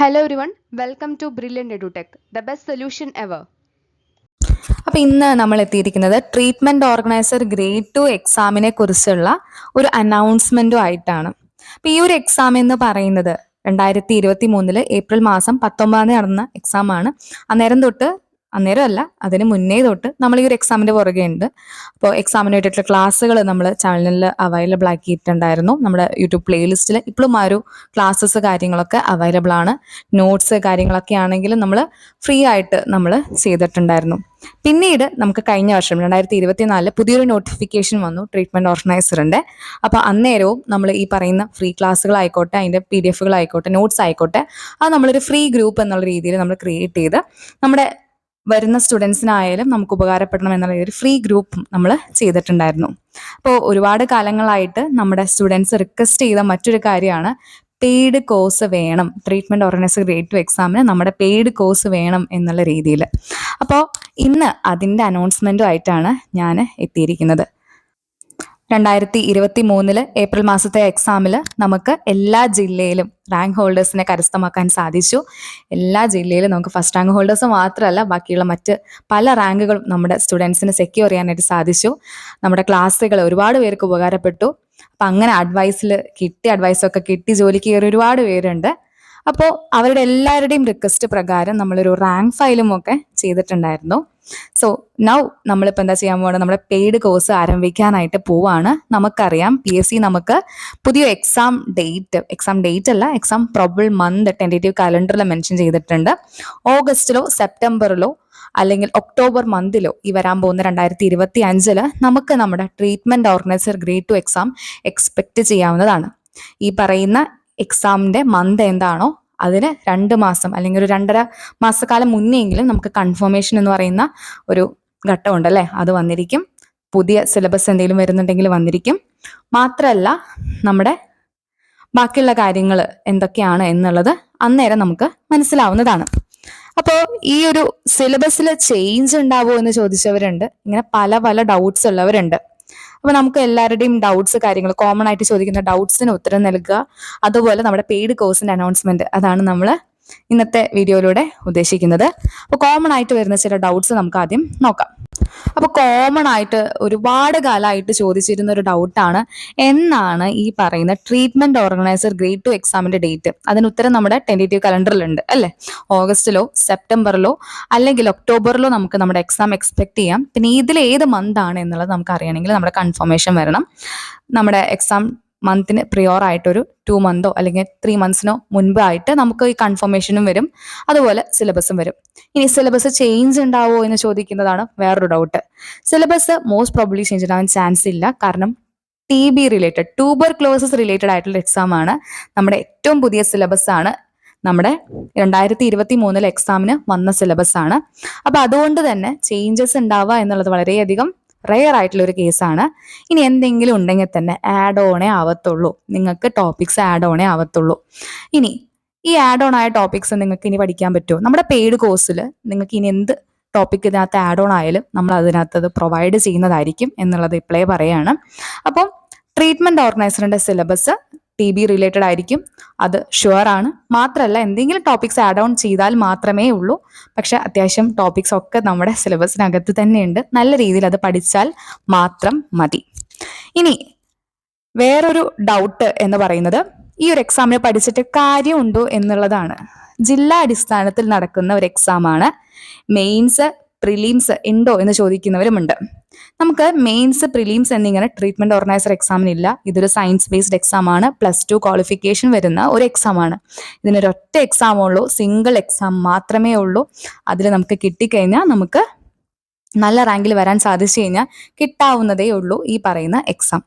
Hello one welcome to Brilliant edutech the best solution ever അപ്പോൾ ഇന്ന് നമ്മൾ എത്തിയിരിക്കുന്നത് ട്രീറ്റ്മെന്റ് ഓർഗനൈസർ ഗ്രേഡ് ടു എക്സാമിനെ കുറിച്ചുള്ള ഒരു അനൗൺസ്മെന്റും ആയിട്ടാണ്. അപ്പോൾ ഈ ഒരു എക്സാം എന്ന് പറയുന്നത് രണ്ടായിരത്തി ഇരുപത്തി മൂന്നിൽ ഏപ്രിൽ മാസം പത്തൊമ്പതാം തീയതി നടന്ന എക്സാം ആണ്. അന്നേരം തൊട്ട് അന്നേരം അല്ല അതിന് മുന്നേ തൊട്ട് നമ്മൾ ഈ ഒരു എക്സാമിന്റെ പുറകെ ഉണ്ട്. അപ്പോൾ എക്സാമിന് വേണ്ടിയിട്ടുള്ള ക്ലാസ്സുകൾ നമ്മൾ ചാനലിൽ അവൈലബിൾ ആക്കിയിട്ടുണ്ടായിരുന്നു. നമ്മുടെ യൂട്യൂബ് പ്ലേലിസ്റ്റിൽ ഇപ്പോഴും ആ ഒരു ക്ലാസ്സസ് കാര്യങ്ങളൊക്കെ അവൈലബിൾ ആണ്. നോട്ട്സ് കാര്യങ്ങളൊക്കെ ആണെങ്കിൽ നമ്മൾ ഫ്രീ ആയിട്ട് നമ്മൾ ചെയ്തിട്ടുണ്ടായിരുന്നു. പിന്നീട് നമുക്ക് കഴിഞ്ഞ വർഷം രണ്ടായിരത്തി ഇരുപത്തിനാലിൽ പുതിയൊരു നോട്ടിഫിക്കേഷൻ വന്നു ട്രീറ്റ്മെന്റ് ഓർഗനൈസറിന്റെ അപ്പോൾ അന്നേരവും നമ്മൾ ഈ പറയുന്ന ഫ്രീ ക്ലാസ്സുകളായിക്കോട്ടെ അതിന്റെ പി ഡി എഫുകളായിക്കോട്ടെ നോട്ട്സ് ആയിക്കോട്ടെ അത് നമ്മളൊരു ഫ്രീ ഗ്രൂപ്പ് എന്നുള്ള രീതിയിൽ നമ്മൾ ക്രിയേറ്റ് ചെയ്ത് നമ്മുടെ വരുന്ന സ്റ്റുഡൻസിനായാലും നമുക്ക് ഉപകാരപ്പെടണം എന്നുള്ള ഒരു ഫ്രീ ഗ്രൂപ്പും നമ്മൾ ചെയ്തിട്ടുണ്ടായിരുന്നു. അപ്പോൾ ഒരുപാട് കാലങ്ങളായിട്ട് നമ്മുടെ സ്റ്റുഡൻസ് റിക്വസ്റ്റ് ചെയ്ത മറ്റൊരു കാര്യമാണ് പെയ്ഡ് കോഴ്സ് വേണം. ട്രീറ്റ്മെന്റ് ഓർഗനൈസർ ഗ്രേഡ് ടു എക്സാമിന് നമ്മുടെ പെയ്ഡ് കോഴ്സ് വേണം എന്നുള്ള രീതിയിൽ അപ്പോൾ ഇന്ന് അതിന്റെ അനൗൺസ്മെന്റും ആയിട്ടാണ് ഞാൻ എത്തിയിരിക്കുന്നത്. രണ്ടായിരത്തി ഇരുപത്തി മൂന്നിൽ ഏപ്രിൽ മാസത്തെ എക്സാമിൽ നമുക്ക് എല്ലാ ജില്ലയിലും റാങ്ക് ഹോൾഡേഴ്സിനെ കരസ്ഥമാക്കാൻ സാധിച്ചു. എല്ലാ ജില്ലയിലും നമുക്ക് ഫസ്റ്റ് റാങ്ക് ഹോൾഡേഴ്സ് മാത്രമല്ല ബാക്കിയുള്ള മറ്റ് പല റാങ്കുകളും നമ്മുടെ സ്റ്റുഡൻസിന് സെക്യൂർ ചെയ്യാനായിട്ട് സാധിച്ചു. നമ്മുടെ ക്ലാസ്സുകൾ ഒരുപാട് പേർക്ക് ഉപകാരപ്പെട്ടു. അപ്പം അങ്ങനെ അഡ്വൈസിൽ കിട്ടി അഡ്വൈസൊക്കെ കിട്ടി ജോലിക്ക് കയറി ഒരുപാട് പേരുണ്ട്. അപ്പോൾ അവരുടെ എല്ലാവരുടെയും റിക്വസ്റ്റ് പ്രകാരം നമ്മളൊരു റാങ്ക് ഫയലും ഒക്കെ ചെയ്തിട്ടുണ്ടായിരുന്നു. സോ നൗ നമ്മളിപ്പോൾ എന്താ ചെയ്യാൻ പോകുന്നത് നമ്മുടെ പെയ്ഡ് കോഴ്സ് ആരംഭിക്കാനായിട്ട് പോവാണ്. നമുക്കറിയാം പി എസ് സി നമുക്ക് പുതിയ എക്സാം ഡേറ്റ് എക്സാം ഡേറ്റ് അല്ല എക്സാം പ്രോബിൾ മന്ത് ടെന്റേറ്റീവ് കലണ്ടറിൽ മെൻഷൻ ചെയ്തിട്ടുണ്ട്. ഓഗസ്റ്റിലോ സെപ്റ്റംബറിലോ അല്ലെങ്കിൽ ഒക്ടോബർ മന്തിലോ ഈ വരാൻ പോകുന്ന രണ്ടായിരത്തി ഇരുപത്തി അഞ്ചിൽ നമുക്ക് നമ്മുടെ treatment organiser grade two exam expect ചെയ്യാവുന്നതാണ്. ഈ പറയുന്ന എക്സാമിന്റെ മന്ത് എന്താണോ അതിന് രണ്ട് മാസം അല്ലെങ്കിൽ ഒരു രണ്ടര മാസക്കാലം മുന്നെയെങ്കിലും നമുക്ക് കൺഫർമേഷൻ എന്ന് പറയുന്ന ഒരു ഘട്ടമുണ്ട് അല്ലേ അത് വന്നിരിക്കും. പുതിയ സിലബസ് എന്തെങ്കിലും വരുന്നുണ്ടെങ്കിൽ വന്നിരിക്കും. മാത്രമല്ല നമ്മുടെ ബാക്കിയുള്ള കാര്യങ്ങൾ എന്തൊക്കെയാണ് എന്നുള്ളത് അന്നേരം നമുക്ക് മനസ്സിലാവുന്നതാണ്. അപ്പോൾ ഈ ഒരു സിലബസിൽ ചേഞ്ച് ഉണ്ടാവുമോ എന്ന് ചോദിച്ചവരുണ്ട്. ഇങ്ങനെ പല പല ഡൗട്ട്സ് ഉള്ളവരുണ്ട്. അപ്പൊ നമുക്ക് എല്ലാവരുടെയും ഡൗട്ട്സ് കാര്യങ്ങൾ കോമൺ ആയിട്ട് ചോദിക്കുന്ന ഡൗട്ട്സിന് ഉത്തരം നൽകുക. അതുപോലെ നമ്മുടെ പെയ്ഡ് കോഴ്സിന്റെ അനൗൺസ്മെന്റ് അതാണ് നമ്മൾ ഇന്നത്തെ വീഡിയോയിലൂടെ ഉദ്ദേശിക്കുന്നത്. അപ്പോൾ കോമൺ ആയിട്ട് വരുന്ന ചില ഡൗട്ട്സ് നമുക്ക് ആദ്യം നോക്കാം. അപ്പോൾ കോമൺ ആയിട്ട് ഒരുപാട് കാലമായിട്ട് ചോദിച്ചിരുന്ന ഒരു ഡൗട്ടാണ് എന്നാണ് ഈ പറയുന്ന ട്രീറ്റ്മെന്റ് ഓർഗനൈസർ ഗ്രേഡ് ടു എക്സാമിന്റെ ഡേറ്റ് അതിന് ഉത്തരം നമ്മുടെ ടെന്റേറ്റീവ് കലണ്ടറിലുണ്ട് അല്ലേ? ഓഗസ്റ്റിലോ സെപ്റ്റംബറിലോ അല്ലെങ്കിൽ ഒക്ടോബറിലോ നമുക്ക് നമ്മുടെ എക്സാം എക്സ്പെക്ട് ചെയ്യാം. പിന്നെ ഇതിൽ ഏത് മന്ത് ആണ് എന്നുള്ളത് നമുക്ക് അറിയണമെങ്കിൽ നമ്മുടെ കൺഫർമേഷൻ വരണം. നമ്മുടെ എക്സാം മന്തിന് പ്രിയോർ ആയിട്ടൊരു ടു മന്തോ അല്ലെങ്കിൽ ത്രീ മന്ത്സിനോ മുൻപ് ആയിട്ട് നമുക്ക് ഈ കൺഫർമേഷനും വരും. അതുപോലെ സിലബസും വരും. ഇനി സിലബസ് ചേഞ്ച് ഉണ്ടാവോ എന്ന് ചോദിക്കുന്നതാണ് വേറൊരു doubt syllabus most probably change ഉണ്ടാവാൻ ചാൻസ് ഇല്ല. കാരണം T B related tuberculosis related ആയിട്ടുള്ള എക്സാം ആണ് നമ്മുടെ ഏറ്റവും പുതിയ സിലബസ് ആണ്. നമ്മുടെ രണ്ടായിരത്തി ഇരുപത്തി മൂന്നിലെ എക്സാമിന് വന്ന സിലബസ് ആണ്. അപ്പൊ അതുകൊണ്ട് തന്നെ ചേഞ്ചസ് ഉണ്ടാവുക എന്നുള്ളത് വളരെയധികം റെയർ ആയിട്ടുള്ള ഒരു കേസാണ് ഇനി എന്തെങ്കിലും ഉണ്ടെങ്കിൽ തന്നെ ആഡ് ഓണേ ആവത്തുള്ളൂ. നിങ്ങൾക്ക് ടോപ്പിക്സ് ആഡ് ഓണേ ആവത്തുള്ളൂ. ഇനി ഈ ആഡ് ഓൺ ആയ ടോപ്പിക്സ് നിങ്ങൾക്ക് ഇനി പഠിക്കാൻ പറ്റുമോ? നമ്മുടെ പെയ്ഡ് കോഴ്സിൽ നിങ്ങൾക്ക് ഇനി എന്ത് ടോപ്പിക് ഇതിനകത്ത് ആഡ് ഓൺ ആയാലും നമ്മൾ അതിനകത്ത് അത് പ്രൊവൈഡ് ചെയ്യുന്നതായിരിക്കും എന്നുള്ളത് ഇപ്പോഴേ പറയാണ്. അപ്പം ട്രീറ്റ്മെന്റ് ഓർഗനൈസറിന്റെ സിലബസ് ടി ബി റിലേറ്റഡ് ആയിരിക്കും. അത് ഷുവർ ആണ്. മാത്രമല്ല എന്തെങ്കിലും ടോപ്പിക്സ് ആഡ് ഓൺ ചെയ്താൽ മാത്രമേ ഉള്ളൂ. പക്ഷെ അത്യാവശ്യം ടോപ്പിക്സ് ഒക്കെ നമ്മുടെ സിലബസിനകത്ത് തന്നെയുണ്ട്. നല്ല രീതിയിൽ അത് പഠിച്ചാൽ മാത്രം മതി. ഇനി വേറൊരു ഡൗട്ട് എന്ന് പറയുന്നത് ഈ ഒരു എക്സാമിന് പഠിച്ചിട്ട് കാര്യമുണ്ടോ എന്നുള്ളതാണ്. ജില്ലാ അടിസ്ഥാനത്തിൽ നടക്കുന്ന ഒരു എക്സാമാണ് മെയിൻസ് പ്രിലിംസ് ഉണ്ടോ എന്ന് ചോദിക്കുന്നവരുമുണ്ട്. നമുക്ക് മെയിൻസ് പ്രിലിംസ് എന്നിങ്ങനെ ട്രീറ്റ്മെന്റ് ഓർഗനൈസർ എക്സാമിനില്ല ഇതൊരു സയൻസ് ബേസ്ഡ് എക്സാം ആണ്. പ്ലസ് ടു ക്വാളിഫിക്കേഷൻ വരുന്ന ഒരു എക്സാം ആണ്. ഇതിനൊരൊറ്റ എക്സാം ഉള്ളൂ. സിംഗിൾ എക്സാം മാത്രമേ ഉള്ളൂ. അതിൽ നമുക്ക് കിട്ടിക്കഴിഞ്ഞാൽ നമുക്ക് നല്ല റാങ്കിൽ വരാൻ സാധിച്ചു കഴിഞ്ഞാൽ കിട്ടാവുന്നതേ ഉള്ളൂ ഈ പറയുന്ന എക്സാം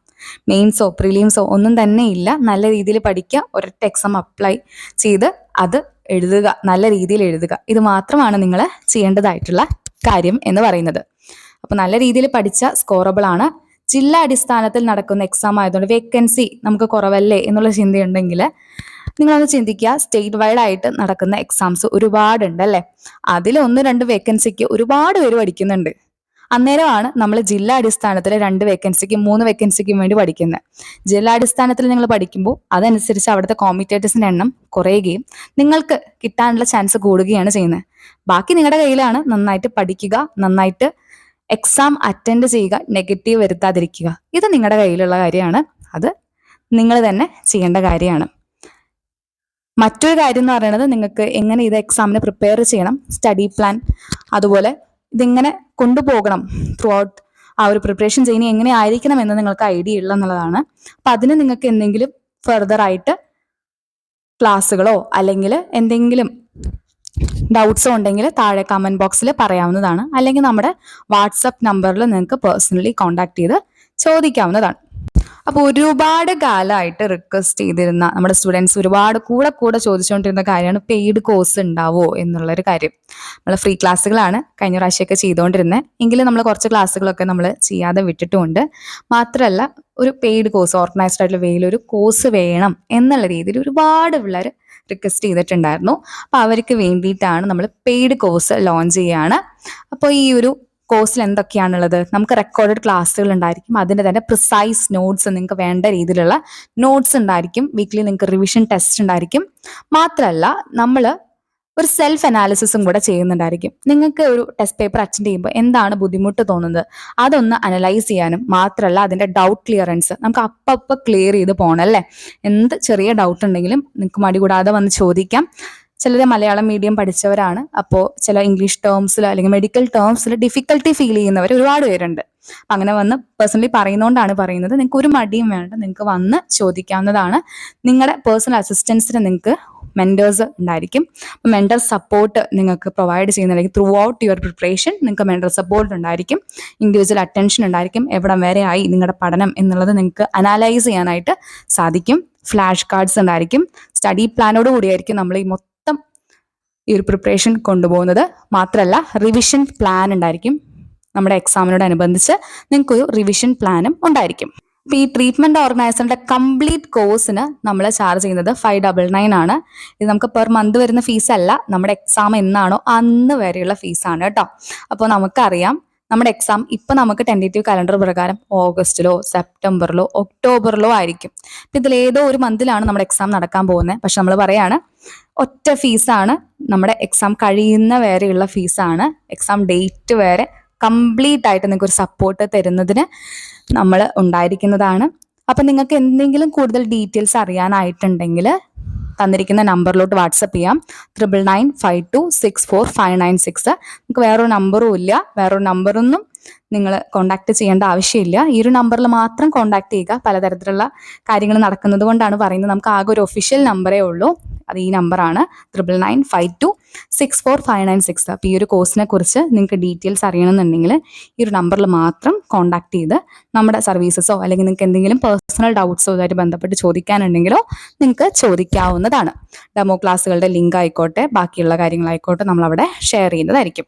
മെയിൻസോ പ്രിലിംസോ ഒന്നും തന്നെ ഇല്ല. നല്ല രീതിയിൽ പഠിക്കുക ഒരൊറ്റ എക്സാം അപ്ലൈ ചെയ്ത് അത് എഴുതുക നല്ല രീതിയിൽ എഴുതുക. ഇത് മാത്രമാണ് നിങ്ങൾ ചെയ്യേണ്ടതായിട്ടുള്ള കാര്യം എന്ന് പറയുന്നത്. അപ്പോൾ നല്ല രീതിയിൽ പഠിച്ച സ്കോറബിൾ ആണ്. ജില്ലാ അടിസ്ഥാനത്തിൽ നടക്കുന്ന എക്സാം ആയതുകൊണ്ട് വേക്കൻസി നമുക്ക് കുറവല്ലേ എന്നുള്ള ചിന്തയുണ്ടെങ്കിൽ നിങ്ങളൊന്ന് ചിന്തിക്കുക. സ്റ്റേറ്റ് വൈഡ് ആയിട്ട് നടക്കുന്ന എക്സാംസ് ഒരുപാടുണ്ട് അല്ലേ? അതിൽ ഒന്ന് രണ്ട് വേക്കൻസിക്ക് ഒരുപാട് പേര് പഠിക്കുന്നുണ്ട്. അന്നേരമാണ് നമ്മൾ ജില്ലാ അടിസ്ഥാനത്തിൽ രണ്ട് വേക്കൻസിക്കും മൂന്ന് വേക്കൻസിക്കും വേണ്ടി പഠിക്കുന്നത്. ജില്ലാ അടിസ്ഥാനത്തിൽ നിങ്ങൾ പഠിക്കുമ്പോൾ അതനുസരിച്ച് അവിടുത്തെ കോമ്പറ്റേറ്റേഴ്സിന്റെ എണ്ണം കുറയുകയും നിങ്ങൾക്ക് കിട്ടാനുള്ള ചാൻസ് കൂടുകയാണ് ചെയ്യുന്നത്. ബാക്കി നിങ്ങളുടെ കയ്യിലാണ് നന്നായിട്ട് പഠിക്കുക നന്നായിട്ട് എക്സാം അറ്റൻഡ് ചെയ്യുക നെഗറ്റീവ് വരുത്താതിരിക്കുക. ഇത് നിങ്ങളുടെ കയ്യിലുള്ള കാര്യമാണ്. അത് നിങ്ങൾ തന്നെ ചെയ്യേണ്ട കാര്യമാണ്. മറ്റൊരു കാര്യം എന്ന് പറയുന്നത് നിങ്ങൾക്ക് എങ്ങനെ ഇത് എക്സാമിന് പ്രിപ്പയർ ചെയ്യണം സ്റ്റഡി പ്ലാൻ അതുപോലെ ഇതിങ്ങനെ കൊണ്ടുപോകണം ത്രൂ ഔട്ട് ആ ഒരു പ്രിപ്പറേഷൻ ചെയ്യുന്ന എങ്ങനെ ആയിരിക്കണം എന്ന് നിങ്ങൾക്ക് ഐഡിയ ഉള്ള എന്നുള്ളതാണ്. അപ്പൊ അതിന് നിങ്ങൾക്ക് എന്തെങ്കിലും ഫെർദർ ആയിട്ട് ക്ലാസ്സുകളോ അല്ലെങ്കിൽ എന്തെങ്കിലും ഡൗട്ട്സോ ഉണ്ടെങ്കിൽ താഴെ കമന്റ് ബോക്സിൽ പറയാവുന്നതാണ്. അല്ലെങ്കിൽ നമ്മുടെ വാട്സപ്പ് നമ്പറിൽ നിങ്ങൾക്ക് പേഴ്സണലി കോൺടാക്ട് ചെയ്ത് ചോദിക്കാവുന്നതാണ്. അപ്പോൾ ഒരുപാട് കാലമായിട്ട് റിക്വസ്റ്റ് ചെയ്തിരുന്ന നമ്മുടെ സ്റ്റുഡൻസ് ഒരുപാട് കൂടെ കൂടെ ചോദിച്ചുകൊണ്ടിരുന്ന കാര്യമാണ് പെയ്ഡ് കോഴ്സ് ഉണ്ടാവോ എന്നുള്ളൊരു കാര്യം. നമ്മൾ ഫ്രീ ക്ലാസ്സുകളാണ് കഴിഞ്ഞ പ്രാവശ്യമൊക്കെ ചെയ്തുകൊണ്ടിരുന്നത് എങ്കിലും നമ്മൾ കുറച്ച് ക്ലാസ്സുകളൊക്കെ നമ്മൾ ചെയ്യാതെ വിട്ടിട്ടുമുണ്ട്. മാത്രമല്ല ഒരു പെയ്ഡ് കോഴ്സ് ഓർഗനൈസ്ഡ് ആയിട്ടുള്ള വേയിൽ ഒരു കോഴ്സ് വേണം എന്നുള്ള രീതിയിൽ ഒരുപാട് പിള്ളേർ റിക്വസ്റ്റ് ചെയ്തിട്ടുണ്ടായിരുന്നു. അപ്പോൾ അവർക്ക് വേണ്ടിയിട്ടാണ് നമ്മൾ പെയ്ഡ് കോഴ്സ് ലോഞ്ച് ചെയ്യുകയാണ് അപ്പോൾ ഈ ഒരു കോഴ്സിൽ എന്തൊക്കെയാണുള്ളത്? നമുക്ക് റെക്കോർഡഡ് ക്ലാസ്സുകൾ ഉണ്ടായിരിക്കും. അതിന്റെ തന്നെ പ്രിസൈസ് നോട്ട്സ് നിങ്ങൾക്ക് വേണ്ട രീതിയിലുള്ള നോട്ട്സ് ഉണ്ടായിരിക്കും. വീക്ക്ലി നിങ്ങൾക്ക് റിവിഷൻ ടെസ്റ്റ് ഉണ്ടായിരിക്കും. മാത്രമല്ല നമ്മൾ ഒരു സെൽഫ് അനാലിസിസും കൂടെ ചെയ്യുന്നുണ്ടായിരിക്കും. നിങ്ങൾക്ക് ഒരു ടെസ്റ്റ് പേപ്പർ അറ്റൻഡ് ചെയ്യുമ്പോൾ എന്താണ് ബുദ്ധിമുട്ട് തോന്നുന്നത്? അതൊന്ന് അനലൈസ് ചെയ്യാനും മാത്രമല്ല അതിന്റെ ഡൗട്ട് ക്ലിയറൻസ് നമുക്ക് അപ്പം ക്ലിയർ ചെയ്ത് പോകണം അല്ലേ? എന്ത് ചെറിയ ഡൗട്ട് ഉണ്ടെങ്കിലും നിങ്ങൾക്ക് മടി കൂടാതെ വന്ന് ചോദിക്കാം. ചിലർ മലയാളം മീഡിയം പഠിച്ചവരാണ്. അപ്പോൾ ചില ഇംഗ്ലീഷ് ടേംസിൽ അല്ലെങ്കിൽ മെഡിക്കൽ ടേംസിൽ ഡിഫിക്കൽട്ടി ഫീൽ ചെയ്യുന്നവർ ഒരുപാട് പേരുണ്ട്. അങ്ങനെ വന്ന് പേഴ്സണലി പറയുന്നതുകൊണ്ടാണ് പറയുന്നത്. നിങ്ങൾക്ക് ഒരു മടിയും വേണ്ട. നിങ്ങൾക്ക് വന്ന് ചോദിക്കാവുന്നതാണ്. നിങ്ങളുടെ പേഴ്സണൽ അസിസ്റ്റൻസിന് നിങ്ങൾക്ക് മെന്റേഴ്സ് ഉണ്ടായിരിക്കും. മെന്റർ സപ്പോർട്ട് നിങ്ങൾക്ക് പ്രൊവൈഡ് ചെയ്യുന്നുണ്ടെങ്കിൽ ത്രൂ ഔട്ട് യുവർ പ്രിപ്പറേഷൻ നിങ്ങൾക്ക് മെന്റർ സപ്പോർട്ട് ഉണ്ടായിരിക്കും. ഇൻഡിവിജ്വൽ അറ്റൻഷൻ ഉണ്ടായിരിക്കും. എവിടം വരെ ആയി നിങ്ങളുടെ പഠനം എന്നുള്ളത് നിങ്ങൾക്ക് അനാലൈസ് ചെയ്യാനായിട്ട് സാധിക്കും. ഫ്ലാഷ് കാർഡ്സ് ഉണ്ടായിരിക്കും സ്റ്റഡി പ്ലാനോട് കൂടിയായിരിക്കും നമ്മൾ ഈ മൊത്തം ഈ ഒരു പ്രിപ്പറേഷൻ കൊണ്ടുപോകുന്നത്. മാത്രമല്ല റിവിഷൻ പ്ലാൻ ഉണ്ടായിരിക്കും. നമ്മുടെ എക്സാമിനോട് എക്സാമിനോടനുബന്ധിച്ച് നിങ്ങൾക്കൊരു റിവിഷൻ പ്ലാനും ഉണ്ടായിരിക്കും. അപ്പൊ ഈ ട്രീറ്റ്മെന്റ് ഓർഗനൈസറിന്റെ കംപ്ലീറ്റ് കോഴ്സിന് നമ്മൾ ചാർജ് ചെയ്യുന്നത് ഫൈവ് ഡബിൾ നയൻ ആണ്. ഇത് നമുക്ക് പെർ മന്ത് വരുന്ന ഫീസ് അല്ല. നമ്മുടെ എക്സാം എന്നാണോ അന്ന് വരെയുള്ള ഫീസാണ് കേട്ടോ. അപ്പോൾ നമുക്കറിയാം നമ്മുടെ എക്സാം ഇപ്പം നമുക്ക് ടെന്റേറ്റീവ് കലണ്ടർ പ്രകാരം ഓഗസ്റ്റിലോ സെപ്റ്റംബറിലോ ഒക്ടോബറിലോ ആയിരിക്കും. അപ്പൊ ഇതിൽ ഏതോ ഒരു മന്തിലാണ് നമ്മുടെ എക്സാം നടക്കാൻ പോകുന്നത്. പക്ഷെ നമ്മൾ പറയാണ് ഒറ്റ ഫീസാണ് നമ്മുടെ എക്സാം കഴിയുന്ന വരെയുള്ള ഫീസാണ് എക്സാം ഡേറ്റ് വരെ കംപ്ലീറ്റ് ആയിട്ട് നിങ്ങൾക്ക് ഒരു സപ്പോർട്ട് തരുന്നതിന് നമ്മൾ ഉണ്ടായിരിക്കുന്നതാണ്. അപ്പം നിങ്ങൾക്ക് എന്തെങ്കിലും കൂടുതൽ ഡീറ്റെയിൽസ് അറിയാനായിട്ടുണ്ടെങ്കിൽ തന്നിരിക്കുന്ന നമ്പറിലോട്ട് വാട്സപ്പ് ചെയ്യാം. Triple nine five two six four five nine six നമുക്ക് വേറൊരു നമ്പറും ഇല്ല. വേറൊരു നമ്പറൊന്നും നിങ്ങൾ കോണ്ടാക്ട് ചെയ്യേണ്ട ആവശ്യമില്ല. ഈ ഒരു നമ്പറിൽ മാത്രം കോണ്ടാക്ട് ചെയ്യുക. പലതരത്തിലുള്ള കാര്യങ്ങൾ നടക്കുന്നത് കൊണ്ടാണ് പറയുന്നത്. നമുക്ക് ആകെ ഒരു ഒഫീഷ്യൽ നമ്പറേ ഉള്ളൂ. അത് ഈ നമ്പറാണ്. Triple nine five two six four five nine six അപ്പോൾ ഈ ഒരു കോഴ്സിനെ കുറിച്ച് നിങ്ങൾക്ക് ഡീറ്റെയിൽസ് അറിയണമെന്നുണ്ടെങ്കിൽ ഈ ഒരു നമ്പറിൽ മാത്രം കോൺടാക്ട് ചെയ്ത് നമ്മുടെ സർവീസസോ അല്ലെങ്കിൽ നിങ്ങൾക്ക് എന്തെങ്കിലും പേഴ്സണൽ ഡൗട്ട്സോ ഇതുമായിട്ട് ബന്ധപ്പെട്ട് ചോദിക്കാനുണ്ടെങ്കിലോ നിങ്ങൾക്ക് ചോദിക്കാവുന്നതാണ്. ഡെമോ ക്ലാസ്സുകളുടെ ലിങ്ക് ആയിക്കോട്ടെ ബാക്കിയുള്ള കാര്യങ്ങളായിക്കോട്ടെ നമ്മളവിടെ ഷെയർ ചെയ്യുന്നതായിരിക്കും.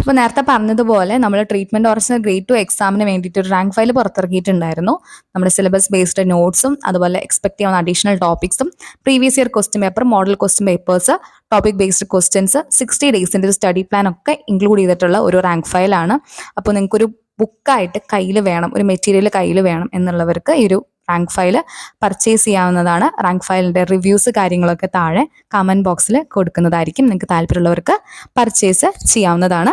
അപ്പോൾ നേരത്തെ പറഞ്ഞതുപോലെ നമ്മൾ ട്രീറ്റ്മെന്റ് ഓർസ് ഗ്രേഡ് ടു എക്സാമിന് വേണ്ടിയിട്ട് ഒരു റാങ്ക് ഫയൽ പുറത്തിറക്കിയിട്ടുണ്ടായിരുന്നു. നമ്മുടെ സിലബസ് ബേസ്ഡ് നോട്ട്സും അതുപോലെ എക്സ്പെക്ട് ചെയ്യാവുന്ന additional ടോപ്പിക്സും previous year question paper model question papers topic based questions sixty ഡേയ്സിന്റെ ഒരു സ്റ്റഡി പ്ലാൻ ഒക്കെ ഇൻക്ലൂഡ് ചെയ്തിട്ടുള്ള ഒരു റാങ്ക് ഫയലാണ് അപ്പോൾ നിങ്ങൾക്കൊരു ബുക്കായിട്ട് കയ്യിൽ വേണം ഒരു മെറ്റീരിയൽ കയ്യിൽ വേണം എന്നുള്ളവർക്ക് ഈ ഒരു റാങ്ക് ഫയൽ പർച്ചേസ് ചെയ്യാവുന്നതാണ്. റാങ്ക് ഫയലിന്റെ റിവ്യൂസ് കാര്യങ്ങളൊക്കെ താഴെ കമന്റ് ബോക്സിൽ കൊടുക്കുന്നതായിരിക്കും. നിങ്ങൾക്ക് താല്പര്യമുള്ളവർക്ക് പർച്ചേസ് ചെയ്യാവുന്നതാണ്.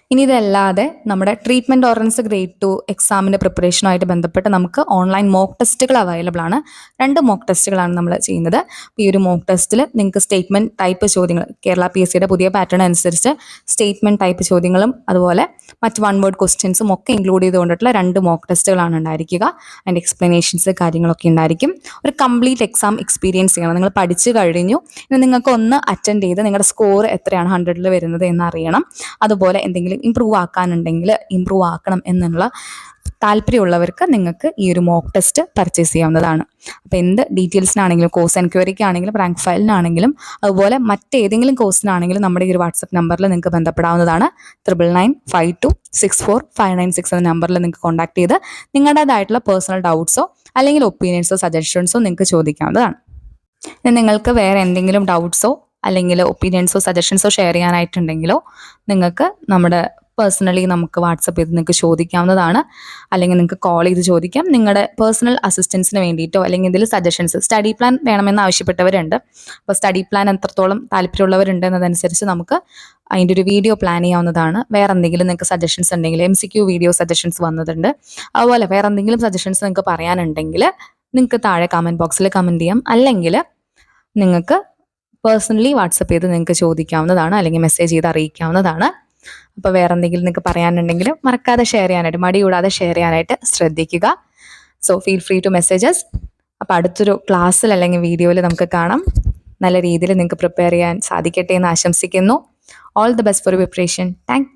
ഇനി ഇതല്ലാതെ നമ്മുടെ ട്രീറ്റ്മെന്റ് ഓർഗൻസ് ഗ്രേഡ് ടു എക്സാമിന്റെ പ്രിപ്പറേഷനുമായിട്ട് ബന്ധപ്പെട്ട് നമുക്ക് ഓൺലൈൻ മോക്ക് ടെസ്റ്റുകൾ അവൈലബിൾ ആണ്. രണ്ട് മോക്ക് ടെസ്റ്റുകളാണ് നമ്മൾ ചെയ്യുന്നത്. ഈ ഒരു മോക്ക് ടെസ്റ്റിൽ നിങ്ങൾക്ക് സ്റ്റേറ്റ്മെന്റ് ടൈപ്പ് ചോദ്യങ്ങൾ കേരള പി എസ് സിയുടെ പുതിയ പാറ്റേൺ അനുസരിച്ച് സ്റ്റേറ്റ്മെന്റ് ടൈപ്പ് ചോദ്യങ്ങളും അതുപോലെ മറ്റ് വൺ വേർഡ് ക്വസ്റ്റ്യൻസും ഒക്കെ ഇൻക്ലൂഡ് ചെയ്തുകൊണ്ടിട്ടുള്ള രണ്ട് മോക്ക് ടെസ്റ്റുകളാണ് ഉണ്ടായിരിക്കുക. അതിന്റെ എക്സ്പ്ലനേഷൻസ് കാര്യങ്ങളൊക്കെ ഉണ്ടായിരിക്കും. ഒരു കംപ്ലീറ്റ് എക്സാം എക്സ്പീരിയൻസ് ചെയ്യണം. നിങ്ങൾ പഠിച്ചു കഴിഞ്ഞു. ഇനി നിങ്ങൾക്ക് ഒന്ന് അറ്റൻഡ് ചെയ്ത് നിങ്ങളുടെ സ്കോർ എത്രയാണ് ഹൺഡ്രഡിൽ വരുന്നത് എന്ന് അറിയണം. അതുപോലെ എന്തെങ്കിലും ഇമ്പ്രൂവ് ആക്കാനുണ്ടെങ്കിൽ ഇമ്പ്രൂവ് ആക്കണം എന്നുള്ള താല്പര്യമുള്ളവർക്ക് നിങ്ങൾക്ക് ഈ ഒരു മോക്ക് ടെസ്റ്റ് പർച്ചേസ് ചെയ്യാവുന്നതാണ്. അപ്പോൾ എന്ത് ഡീറ്റെയിൽസിനാണെങ്കിലും കോഴ്സ് എൻക്വയറിക്ക് ആണെങ്കിലും റാങ്ക് ഫയലിനാണെങ്കിലും അതുപോലെ മറ്റേതെങ്കിലും കോഴ്സിനാണെങ്കിലും നമ്മുടെ ഈ ഒരു വാട്സപ്പ് നമ്പറിൽ നിങ്ങൾക്ക് ബന്ധപ്പെടാവുന്നതാണ്. Triple nine five two six four five nine six എന്ന നമ്പറിൽ നിങ്ങൾക്ക് കോൺടാക്ട് ചെയ്ത് നിങ്ങളുടേതായിട്ടുള്ള പേഴ്സണൽ ഡൗട്ട്സോ അല്ലെങ്കിൽ ഒപ്പീനിയൻസോ സജഷൻസോ നിങ്ങൾക്ക് ചോദിക്കാവുന്നതാണ്. നിങ്ങൾക്ക് വേറെ എന്തെങ്കിലും ഡൗട്ട്സോ അല്ലെങ്കിൽ ഒപ്പീനിയൻസോ സജഷൻസോ ഷെയർ ചെയ്യാനായിട്ടുണ്ടെങ്കിലോ നിങ്ങൾക്ക് നമ്മുടെ പേഴ്സണലി നമുക്ക് വാട്സപ്പ് ചെയ്ത് നിങ്ങൾക്ക് ചോദിക്കാവുന്നതാണ്. അല്ലെങ്കിൽ നിങ്ങൾക്ക് കോൾ ചെയ്ത് ചോദിക്കാം. നിങ്ങളുടെ പേഴ്സണൽ അസിസ്റ്റൻസിന് വേണ്ടിയിട്ടോ അല്ലെങ്കിൽ എന്തെങ്കിലും സജഷൻസ് സ്റ്റഡി പ്ലാൻ വേണമെന്ന് ആവശ്യപ്പെട്ടവരുണ്ട്. അപ്പോൾ സ്റ്റഡി പ്ലാൻ എത്രത്തോളം താല്പര്യമുള്ളവരുണ്ട് എന്നതനുസരിച്ച് നമുക്ക് അതിന്റെ ഒരു വീഡിയോ പ്ലാൻ ചെയ്യാവുന്നതാണ്. വേറെ എന്തെങ്കിലും നിങ്ങൾക്ക് സജഷൻസ് ഉണ്ടെങ്കിൽ M C Q video suggestions വന്നിട്ടുണ്ട്. അതുപോലെ വേറെ എന്തെങ്കിലും സജഷൻസ് നിങ്ങൾക്ക് പറയാനുണ്ടെങ്കിൽ നിങ്ങൾക്ക് താഴെ കമന്റ് ബോക്സിൽ കമന്റ് ചെയ്യാം. അല്ലെങ്കിൽ നിങ്ങൾക്ക് പേഴ്സണലി വാട്സപ്പ് ചെയ്ത് നിങ്ങൾക്ക് ചോദിക്കാവുന്നതാണ് അല്ലെങ്കിൽ മെസ്സേജ് ചെയ്ത് അറിയിക്കാവുന്നതാണ്. അപ്പോൾ വേറെ എന്തെങ്കിലും നിങ്ങൾക്ക് പറയാനുണ്ടെങ്കിൽ മറക്കാതെ ഷെയർ ചെയ്യാനായിട്ട് മടി കൂടാതെ ഷെയർ ചെയ്യാനായിട്ട് ശ്രദ്ധിക്കുക. So feel free to messages അപ്പോൾ അടുത്തൊരു ക്ലാസ്സിൽ അല്ലെങ്കിൽ വീഡിയോയിൽ നമുക്ക് കാണാം. നല്ല രീതിയിൽ നിങ്ങൾക്ക് പ്രിപ്പയർ ചെയ്യാൻ സാധിക്കട്ടെ എന്ന് ആശംസിക്കുന്നു. All the best for preparation thank